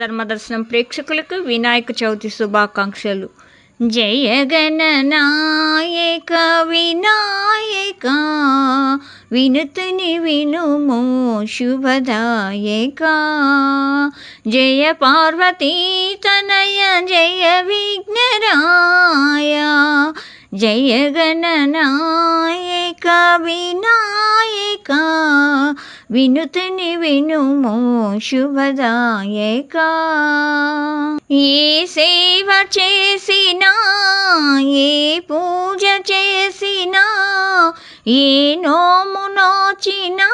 ధర్మదర్శనం ప్రేక్షకులకు వినాయక చవితి శుభాకాంక్షలు. జయ గణనాయక వినాయక వినుతుని వినుమో శుభదాయక. జయ పార్వతీ తనయ జయ విఘ్నరాయ. జయ గణనాయక వినాయక వినుతని వినుమో శుభదాయక. ఏ సేవ చేసినా ఏ పూజ చేసినా ఏ నోము నోచినా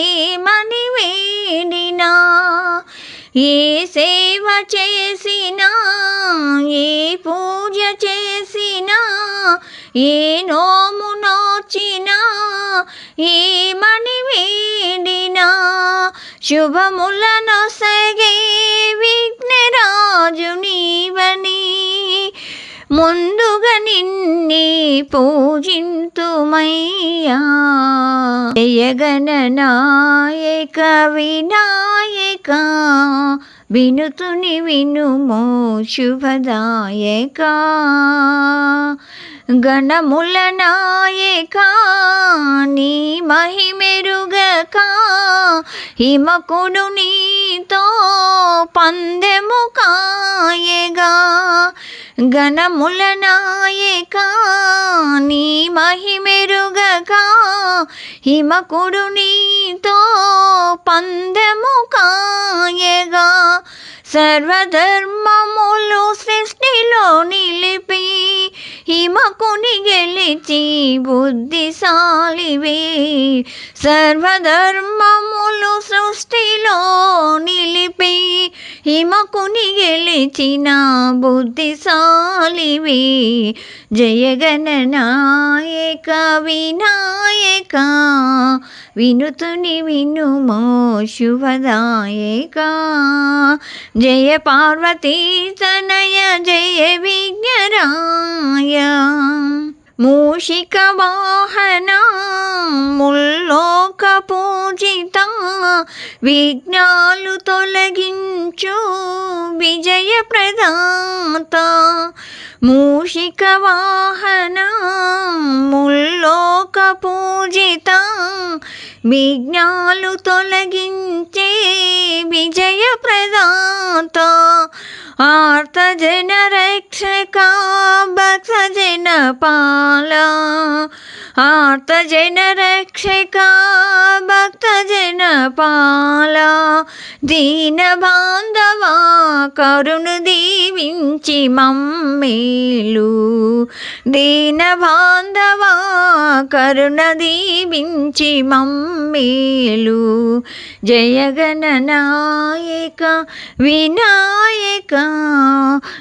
ఏమని వేడినా ఏ సేవ చేసినా ఏ పూజ చేసి ఏ నోము నోచినా ఏ మణి వీడినా శుభములను సగే విఘ్నరాజు నీవని. ముందుగా నిన్నే పూజింతుమయ్యా. జయగణనాయక వినాయక వినుతుని వినుమో శుభదాయక. గణముల నాయక నీ మహిమెరుగక హిమకుడు నీతో పందెము కాయగా. గణముల నాయక నీ మహిమెరుగక హిమకుడు నీతో పందెము కాయగా. సర్వధర్మములు సృష్టిలో నిలిపి హిమకుని గెలిచి బుద్ధిశాలివే సర్వధర్మములు సృష్టిలో నిలిపి హిమకుని గెలిచిన బుద్ధిశాలివే. జయగణనాయక వినాయక వినుతుని వినుమో శుభదాయక. జయ పార్వతీ తనయ జయ విజ్ఞరాయ మూషిక వాహన ముల్లోక పూజిత విఘ్నాలు తొలగించు విజయ ప్రదాత మూషిక వాహన ముల్లోక పూజిత విఘ్నాలు తొలగించే విజయ ప్రదాత आर्तजना रक्षिका भक्ताजन पला आर्त जन रक्षिका भक्ताजन దీన బాంధవా కరుణు దీవించి మమ్మేలు. దీన బాంధవా కరుణ దీవించి మమ్మేలు. జయగణనాయక వినాయక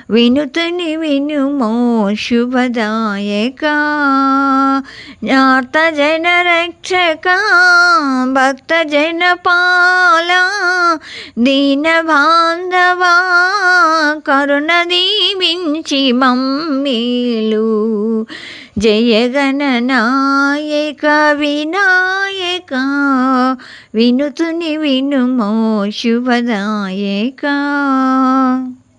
వినుతుని వినుమో శుభదాయక. జ్ఞాత జన రక్షక భక్త జన పాల దీన బాంధవా కరుణ దీవించి మమ్మీలు. జయగణనాయక వినాయక వినుతుని వినుమో శుభదాయక.